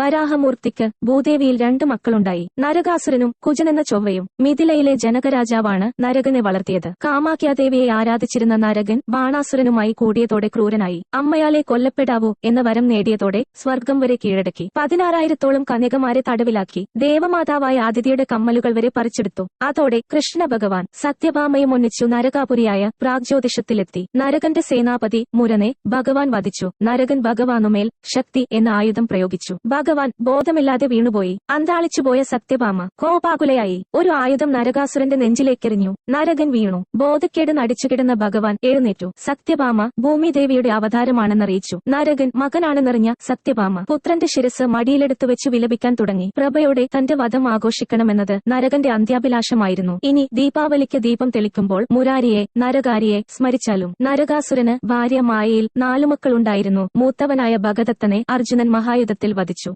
വരാഹമൂർത്തിക്ക് ഭൂദേവിയിൽ രണ്ടു മക്കളുണ്ടായി. നരകാസുരനും കുജനെന്ന ചൊവ്വയും മിഥിലയിലെ ജനകരാജാവാണ് നരകനെ വളർത്തിയത്. കാമാക്യാദേവിയെ ആരാധിച്ചിരുന്ന നരകൻ ബാണാസുരനുമായി കൂടിയതോടെ ക്രൂരനായി. അമ്മയാലെ കൊല്ലപ്പെടാവൂ എന്ന വരം നേടിയതോടെ സ്വർഗം വരെ കീഴടക്കി. പതിനാറായിരത്തോളം കന്യകമാരെ തടവിലാക്കി ദേവമാതാവായ ആദിതിയുടെ കമ്മലുകൾ വരെ പറിച്ചെടുത്തു. അതോടെ കൃഷ്ണ ഭഗവാൻ സത്യഭാമയും ഒന്നിച്ചു നരകാപുരിയായ പ്രാഗ്ജ്യോതിഷത്തിലെത്തി. നരകന്റെ സേനാപതി മുരനെ ഭഗവാൻ വധിച്ചു. നരകൻ ഭഗവാനുമേൽ ശക്തി എന്ന ആയുധം പ്രയോഗിച്ചു. ഭഗവാൻ ബോധമില്ലാതെ വീണുപോയി. അന്താളിച്ചുപോയ സത്യഭാമ കോപാകുലയായി. ഒരു ആയുധം നരകാസുരന്റെ നെഞ്ചിലേക്കെറിഞ്ഞു. നരകൻ വീണു. ബോധക്കേട് നടിച്ചുകിടന്ന ഭഗവാൻ എഴുന്നേറ്റു. സത്യഭാമ ഭൂമിദേവിയുടെ അവതാരമാണെന്നറിയിച്ചു. നരകൻ മകനാണെന്നറിഞ്ഞ സത്യഭാമ പുത്രന്റെ ശിരസ് മടിയിലെടുത്തു വെച്ച് വിലപിക്കാൻ തുടങ്ങി. പ്രഭയോടെ തന്റെ വധം ആഘോഷിക്കണമെന്നത് നരകന്റെ അന്ത്യാഭിലാഷമായിരുന്നു. ഇനി ദീപാവലിക്ക് ദീപം തെളിക്കുമ്പോൾ മുരാരിയെ നരകാരിയെ സ്മരിച്ചാലും നരകാസുരന് ഭാര്യ മായയിൽ നാലുമക്കളുണ്ടായിരുന്നു. മൂത്തവനായ ഭഗദത്തനെ അർജുനൻ മഹായുധത്തിൽ വധിച്ചു.